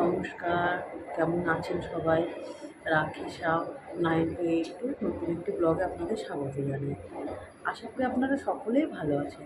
নমস্কার, কেমন আছেন সবাই? Rakhi Sau nine two eight two নতুন একটি ব্লগে আপনাদের স্বাগত জানাই। আশা করি আপনারা সকলেই ভালো আছেন।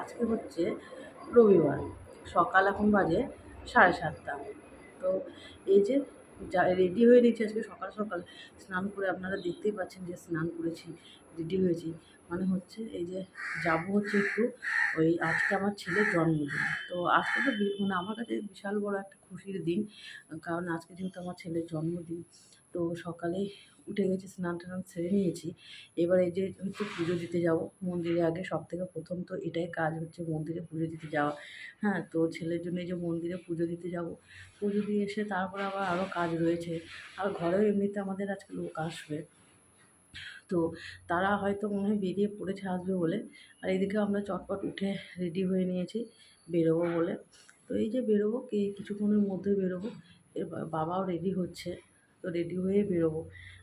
আজকে হচ্ছে রবিবার, সকাল এখন বাজে সাড়ে সাতটা। তো এই যে যা রেডি হয়ে নিয়েছি আজকে সকাল সকাল, স্নান করে আপনারা দেখতেই পাচ্ছেন যে স্নান করেছি। রেডি হয়েছি। মানে হচ্ছে এই যে যাব হচ্ছে একটু ওই আজকে আমার ছেলের জন্মদিন। তো আজকে তো মানে আমার কাছে বিশাল বড় একটা খুশির দিন, কারণ আজকে যেহেতু আমার ছেলের জন্মদিন, তো সকালে উঠে গেছি, স্নান টান সেরে নিয়েছি। এবার এই যে হচ্ছে পুজো দিতে যাব, মন্দিরে আগে সব থেকে প্রথম তো এটাই কাজ হচ্ছে মন্দিরে পুজো দিতে যাওয়া। হ্যাঁ তো ছেলের জন্য যে মন্দিরে পুজো দিতে যাব। পুজো দিয়ে এসে তারপর আবার আরও কাজ রয়েছে। আর ঘরেও এমনিতে আমাদের আজকে লোক আসবে। তো তারা হয়তো মনে হয় বেরিয়ে পড়েছে আসবে বলে। আর এদিকে আমরা চটপট উঠে রেডি হয়ে নিয়েছি বেরোবো বলে। তো এই যে বেরোবো, কি কিছুক্ষণের মধ্যে বেরোবো, এর বাবাও রেডি হচ্ছে, তো রেডি হয়ে বেরোবো।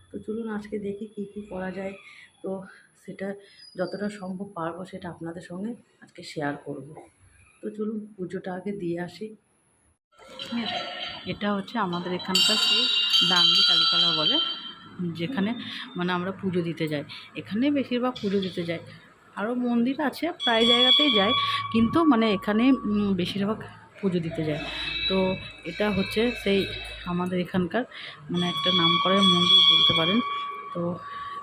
তো চলুন আজকে দেখি কী কী করা যায়। তো সেটা যতটা সম্ভব পারব সেটা আপনাদের সঙ্গে আজকে শেয়ার করব। তো চলুন পুজোটা আগে দিয়ে আসি। এটা হচ্ছে আমাদের এখানকার সেই ডাঙ্গি কালীতলা বলে। যেখানে মানে আমরা পুজো দিতে যাই। এখানে বেশিরভাগ পুজো দিতে যাই। আরও মন্দির আছে, প্রায় জায়গাতেই যায় কিন্তু মানে এখানে বেশিরভাগ পুজো দিতে যায় তো এটা হচ্ছে সেই আমাদের এখানকার মানে একটা নাম করে মন্দির বলতে পারেন। তো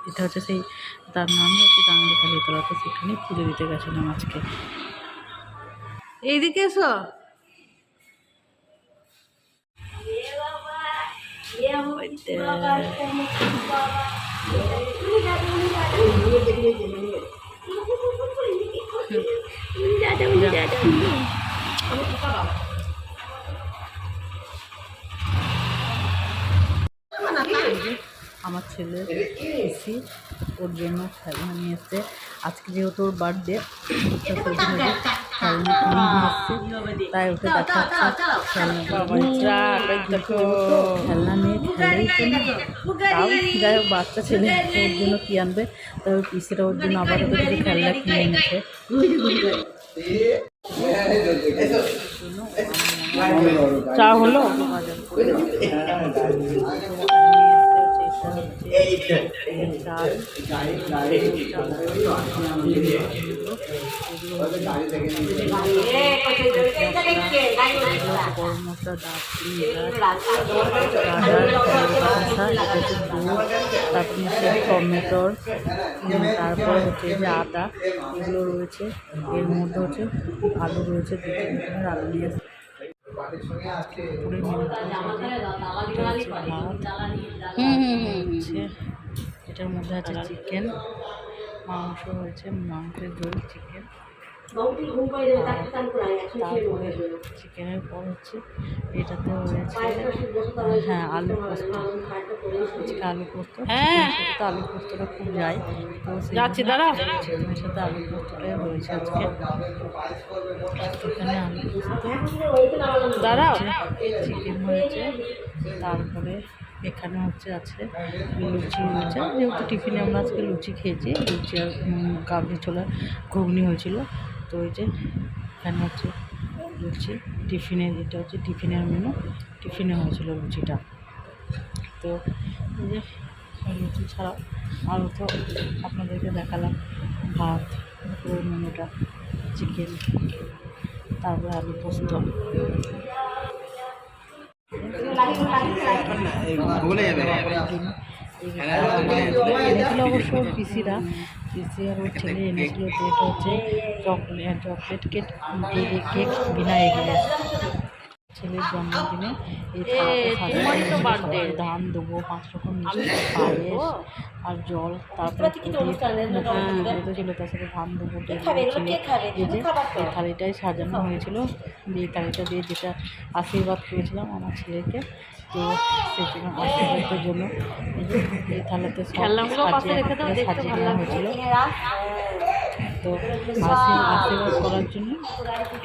এটা হচ্ছে সেই, তার নামই হচ্ছে ডাঙ্গি কালীতলা তো সেখানেই পুজো দিতে গেছিলাম আজকে। এইদিকে এসো এই যে আমার ছেলে এসি ওর জন্য খেলনা নিয়ে আজকে যেহেতু ওর বার্থডে তাই ওকে খেলনা যাই হোক বাচ্চা ছেলে ওর জন্য কী আনবে তবে পিসিটা ওর জন্য আবার কিছু খেলনা কিনে এনেছে চা হলো কর্মটা ডাকলি তারপরে হচ্ছে টমেটোর তারপর হচ্ছে যে আদা এগুলো রয়েছে, এর মধ্যে হচ্ছে আলু রয়েছে আলু নিয়ে হচ্ছে এটার মধ্যে আছে চিকেন মাংস হয়েছে মাংসের দই চিকেন চিকেনের পর হচ্ছে এটাতে হয়েছে হ্যাঁ আলু পোস্ত। আজকে আলু পোস্ত? হ্যাঁ। তো আলু পোস্তটা খুব যায় তো যাচ্ছি দাঁড়া চিকেনের সাথে আলু পোস্তটাই হয়েছে আজকে। এখানে আলু পোস্ত দাঁড়াও। চিকেন হয়েছে। তারপরে এখানে হচ্ছে আছে লুচি হয়েছে। যেহেতু টিফিনে আমরা আজকে লুচি খেয়েছি লুচি আর কাবলি ছোলার ঘুগনি হয়েছিল। তো ওই যে এখানে হচ্ছে লুচি টিফিনের এটা হচ্ছে টিফিনের মেনু টিফিনে হয়েছিল লুচিটা। তো এই যে লুচি ছাড়াও আরও তো আপনাদেরকে দেখালাম ভাত পুরো মেনুটা চিকেন তারপরে আলু পোস্ত। এনেছিল অবশ্য পিসিরা। পিসি আর ওর ছেলে এনেছিল তো এটা হচ্ছে চকলেট চকলেট কেক কেক বিনা এগিয়ে ছেলের জন্মদিনে এই ধান দেবো পাঁচ রকম পায়েস আর জল তারপরে ছিল তার সাথে ধান দেবো যে থালিটাই সাজানো হয়েছিল যে থালিটা দিয়ে যেটা আশীর্বাদ করেছিলাম আমার ছেলেকে তো সেই জন্য আশীর্বাদের জন্য এই থালাতে সাজিয়ে হয়েছিল। তো আশীর্বাদ করার জন্য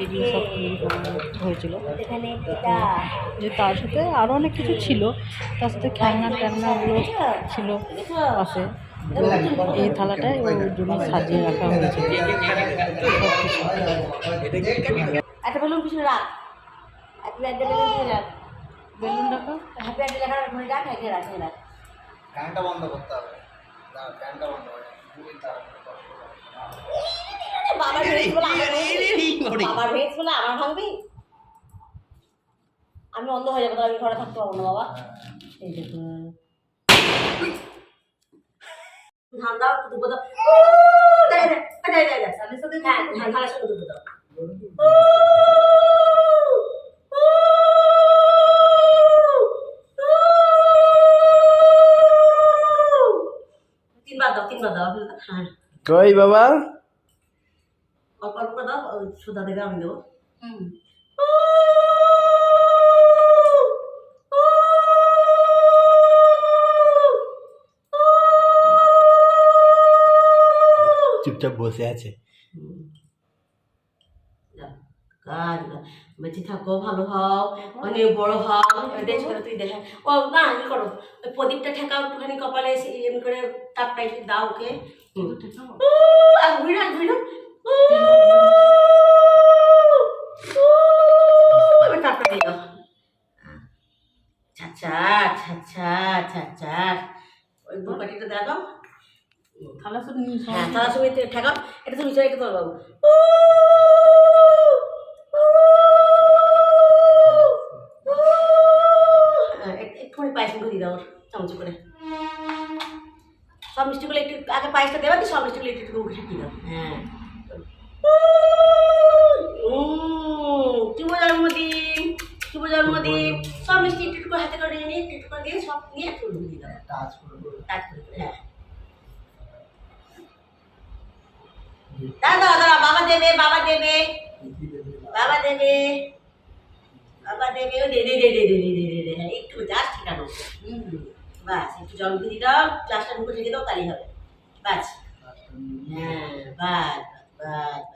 এগুলো সব তৈরি করা হয়েছিল। যে তার সাথে আরও অনেক কিছু ছিল তার সাথে খেলনা টেলনাগুলো ছিল পাশে। এই থালাটায় ওর জন্য সাজিয়ে রাখা হয়েছে। একটা বেলুন পিছনে রাখ। হ্যাপি বার্থডে বেলুন পিছনে রাখ। বেলুন রাখো। হ্যাপি বার্থডে লেখা রাখ রাখ রাখ বন্ধ করতে হবে। দাঁড়া, ফ্যানটা বন্ধ রেক্স বলে আমার ভাঙবি আমি অন্ধ হয়ে যাব আমি ঘরে থাকতে পারব না বাবা। এই দেখুন দাও ধান দাও দাও। হ্যাঁ, হ্যাঁ, কই বাবা? দাও সুদা দেবে আমি দেবো হুম চুপচাপ বসে আছে। কাজ বেঁচে থাকো ভালো হও অনেক বড় হও তুই দেখে। ও না করো ওই প্রদীপটা ঠেকাও একটুখানি কপালে এসে এমনি করে তাপটা একটু দাও ওকে। আর ঘুরি ঠেকাও এটা তুমি চলে তোর বাবু একটুখানি পায়েস মুখে দিয়ে দাও চামচ করে সব মিষ্টিগুলো একটু আগে পায়েসটা দেবে তো সব মিষ্টিগুলো একটু একটু মুখে ঢেকে দাও হ্যাঁ শুভ জন্মদিন শুভ জন্মদিন। সব মিষ্টি একটু করে হাতে করে নিয়ে একটু একটু করে দিয়ে সব নিয়ে একটু মুখে দিয়ে দাও টাচ করে করে। টাচ করে করে, হ্যাঁ। দাদা দাদা বাবা দেবে বাবা দেবে। বাবা দেবে। বাবা দেবে। ও দে দে দে দে দে দে দে দে দে হ্যাঁ একটু জাস্ট ঠিকানো। বাস একটু জল দিয়ে দাও গ্লাসটা মুখে ঢেকে দাও তাহলেই হবে। বাস। হ্যাঁ বাস বাস বাস।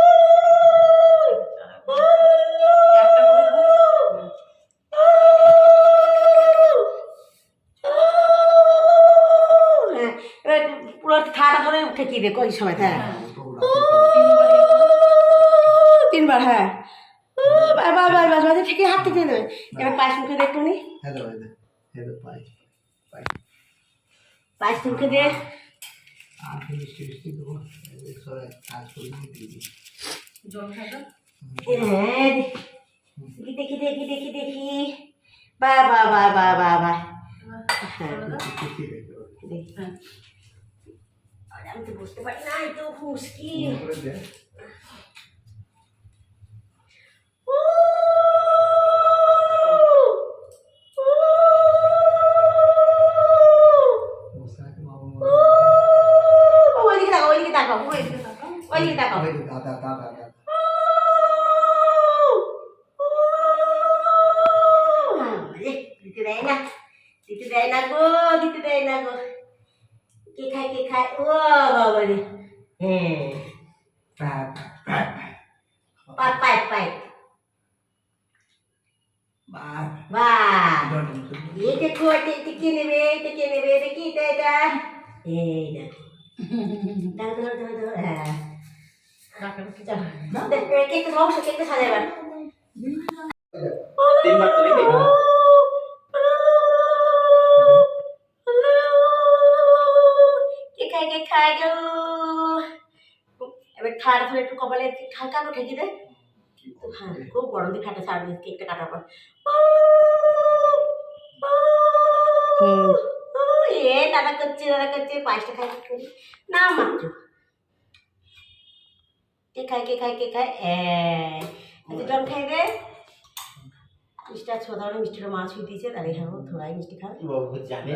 দেখো এই সময় হ্যাঁ। তিনবার হ্যাঁ। বারবার বারবার বাজে ঠিকই হাত দেবে এবার পায়েস মুখে দে একটুনি পায়েস মুখে দে দেখি দেখি দেখি দেখি বা বা বা বা বা বা হ্যাঁ। মানে আমি তো বুঝতে পারি না এত মুশকিল দিতে দেয় না দিতে দেয় না গো দিতে দেয় না গো কে খায় কে খায় ও বাবা রে হ্যাঁ নেবে এটা কে নেবে এটা কি এটা এটা এই দেখো দাও সাজাবার ঠাড়া ধরে একটু কপালে হালকা করে ঠেকে দে। হ্যাঁ খুব গরম দিয়ে ঠাটা ছাড়বে কেকটা কাটার পর। এ দাদা করছে দাদা করছে পায়েসটা খাই করি। না মাত্র কে? খায় কে খায় কে খায়? এ জল খাই দে। মিষ্টি আছে ধরো মিষ্টিটা মাছ হয়ে দিয়েছে তাহলে খাব থোড়াই মিষ্টি খাবে। জানে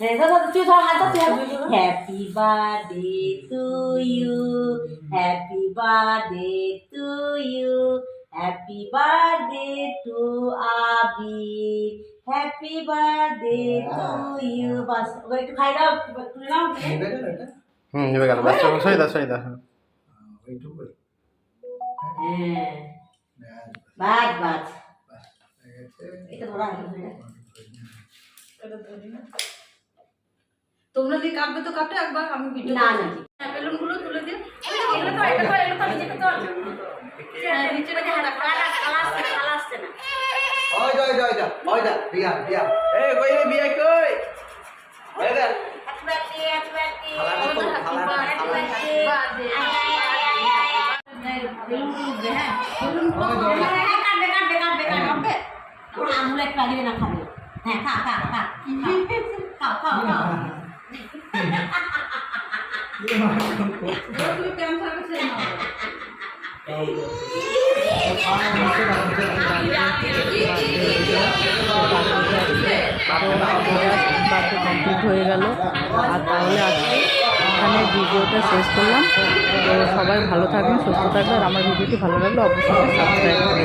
happy birthday to you happy birthday to you happy birthday to Abhi happy birthday to you বাস একটু খাই দাও তুলে নাও হুম নেবে গেল বাচ্চা সই দাও সই দাও হ্যাঁ বাদ বাদ এটা ধরা তোমরা দিয়ে কাটবে তো কাটো একবার আমি ভিডিও না না। বেলুনগুলো তুলে দিও। এগুলো তো এটা তো এগুলো তো নিচে তো হ্যাঁ, নিচে রেখে কালা কালা কালা আসছে না। ওই যা যা যা ওই যা বিয়া বিয়া এ কই রে বিয়া কই? ওই খালা হ্যাঁ। না খাবে। হ্যাঁ খা খা খা। খাও খাও খাও। কমপ্লিট হয়ে গেল। আর তাহলে আজকে এখানে ভিডিওটা শেষ করলাম। তো সবাই ভালো থাকবেন, সুস্থ থাকবেন। আর আমার ভিডিওটি ভালো লাগলে অবশ্যই সাবস্ক্রাইব করে